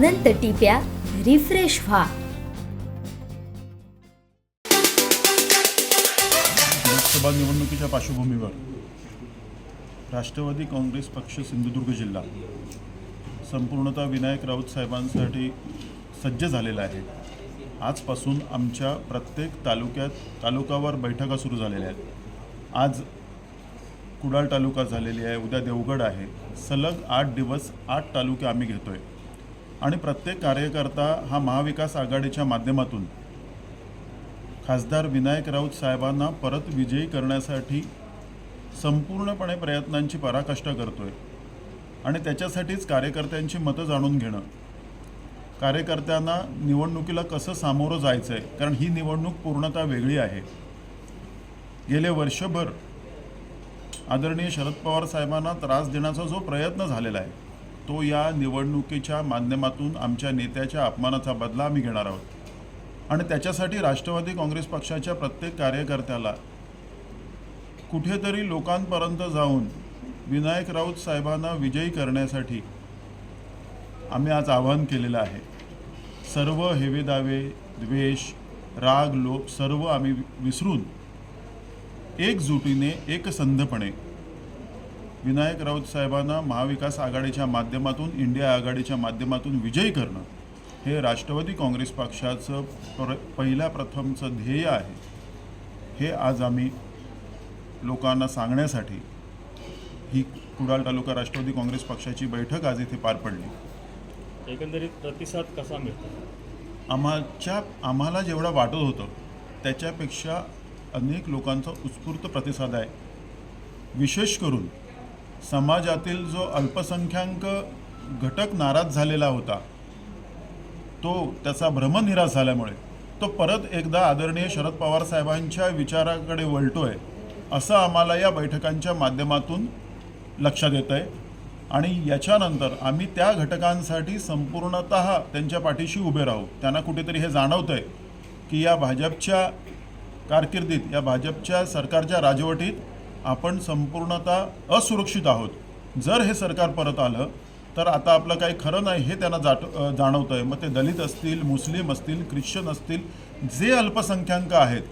अनंत टिप्या refresh व्हा. लोकसभा निवडणुकीच्या पार्श्वभूमीवर राष्ट्रवादी काँग्रेस पक्ष सिंधुदुर्ग जिल्हा संपूर्णतः विनायक राऊत साहेबांसाठी सज्ज झालेला आहे. आजपासून आमच्या प्रत्येक तालुक्यात तालुकावर बैठका सुरू झालेल्या आहेत. आज कुडाळ तालुका झालेली आहे उद्या देवगड आहे. सलग आठ दिवस आठ तालुके आम्ही घेतो आहे आणि प्रत्येक कार्यकर्ता हा महाविकास आघाडीच्या माध्यमातून. खासदार विनायक राऊत साहेबांना परत विजयी करण्यासाठी संपूर्णपणे प्रयत्नांची पराकाष्ठा आहे आणि त्याच्यासाठीच कार्यकर्त्यांची मतं जाणून घेणं. कार्यकर्त्यांना निवडणुकीला कसं सामोरं जायचं आहे कारण ही निवडणूक पूर्णतः वेगळी आहे. गेले वर्षभर आदरणीय शरद पवार साहेबांना त्रास देण्याचा जो प्रयत्न झालेला आहे तो या निवडणुकीच्या माध्यमातून आमच्या नेत्याच्या अपमानाचा बदला आम्ही घेणार आहोत. आणि त्याच्यासाठी राष्ट्रवादी काँग्रेस पक्षाच्या प्रत्येक कार्यकर्त्याला कुठेतरी लोकांपर्यंत जाऊन विनायक राऊत साहेबांना विजयी करण्यासाठी आम्ही आज आवाहन केलेलं आहे. सर्व हेवेदावे द्वेष राग लोभ सर्व आम्ही विसरून एकजुटीने एकसंधपणे विनायक राऊत साहेबांना महाविकास आघाडीच्या माध्यमातून इंडिया आघाडीच्या माध्यमातून विजयी करणं हे राष्ट्रवादी काँग्रेस पक्षाचं प्र पहिल्या प्रथमचं ध्येय आहे. हे आज आम्ही लोकांना सांगण्यासाठी ही कुडाळ तालुका राष्ट्रवादी काँग्रेस पक्षाची बैठक आज इथे पार पडली. एकंदरीत प्रतिसाद कसा मिळतो? आम्हाच्या आम्हाला जेवढं वाटत होतं त्याच्यापेक्षा अनेक लोकांचा उत्स्फूर्त प्रतिसाद आहे. विशेष करून समाजातील जो अल्पसंख्याक घटक नाराज झालेला होता तो त्याचा भ्रमनिराश झाल्यामुळे तो परत एकदा आदरणीय शरद पवार साहेबांच्या विचाराकडे वळतोय असं आम्हाला या बैठकांच्या माध्यमातून लक्षात येतं आहे आणि याच्यानंतर आम्ही त्या घटकांसाठी संपूर्णत त्यांच्या पाठीशी उभे राहू. त्यांना कुठेतरी हे जाणवतं आहे की या भाजपच्या कारकिर्दीत या भाजपच्या सरकारच्या राजवटीत आपण संपूर्णतः असुरक्षित आहोत. जर हे सरकार परत आलं तर आता आपलं काही खरं नाही हे त्यांना जाट जाणवतं आहे मग ते दलित असतील मुस्लिम असतील ख्रिश्चन असतील जे अल्पसंख्याक आहेत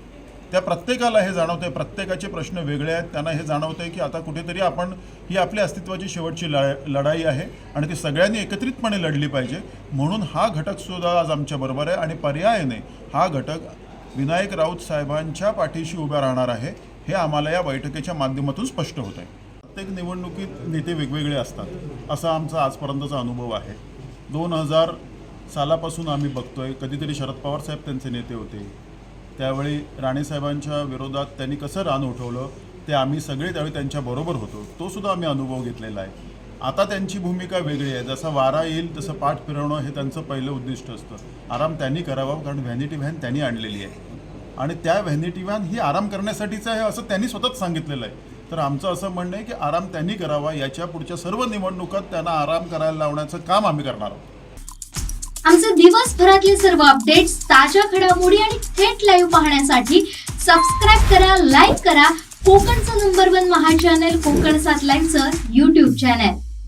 त्या प्रत्येकाला हे जाणवतं आहे प्रत्येकाचे प्रश्न वेगळे आहेत. त्यांना हे जाणवतं आहे की आता कुठेतरी आपण ही आपल्या अस्तित्वाची शेवटची लढा लढाई आहे आणि ती सगळ्यांनी एकत्रितपणे लढली पाहिजे. म्हणून हा घटकसुद्धा आज आमच्याबरोबर आहे आणि पर्यायाने हा घटक विनायक राऊत साहेबांच्या पाठीशी उभ्या राहणार आहे. हे आम्हाला या बैठकीच्या माध्यमातून स्पष्ट होत आहे प्रत्येक निवडणुकीत नेते वेगवेगळे असतात. असा आमचा आजपर्यंतचा अनुभव आहे. दोन हजार सालापासून आम्ही बघतोय कधीतरी शरद पवार साहेब त्यांचे नेते होते. त्यावेळी राणेसाहेबांच्या विरोधात त्यांनी कसं रान उठवलं ते आम्ही सगळे त्यावेळी त्यांच्याबरोबर होतो. तो सुद्धा आम्ही अनुभव घेतलेला आहे. आता त्यांची भूमिका वेगळी आहे. जसा वारा येईल तसं पाठ फिरवणं हे त्यांचं पहिलं उद्दिष्ट असतं. आराम त्यांनी करावा कारण व्हॅनिटी व्हॅन त्यांनी आणलेली आहे. आणि त्या व्हॅनिटी व्हॅन ही आराम करण्यासाठीच आहे असं त्यांनी स्वतःच सांगितलेलं आहे. तर आमचं असं म्हणणं आहे की आराम त्यांनी करावा याच्या पुढच्या सर्व निवडणुकात त्यांना आराम करायला लावण्याचं काम आम्ही करणार आहोत. आमचे दिवसभरातले सर्व अपडेट्स ताज्या घडामोडी आणि थेट लाईव्ह पाहण्यासाठी सबस्क्राईब करा लाईक करा. कोकणचं नंबर वन महा चॅनल कोकण सात लाईनचं युट्यूब चॅनल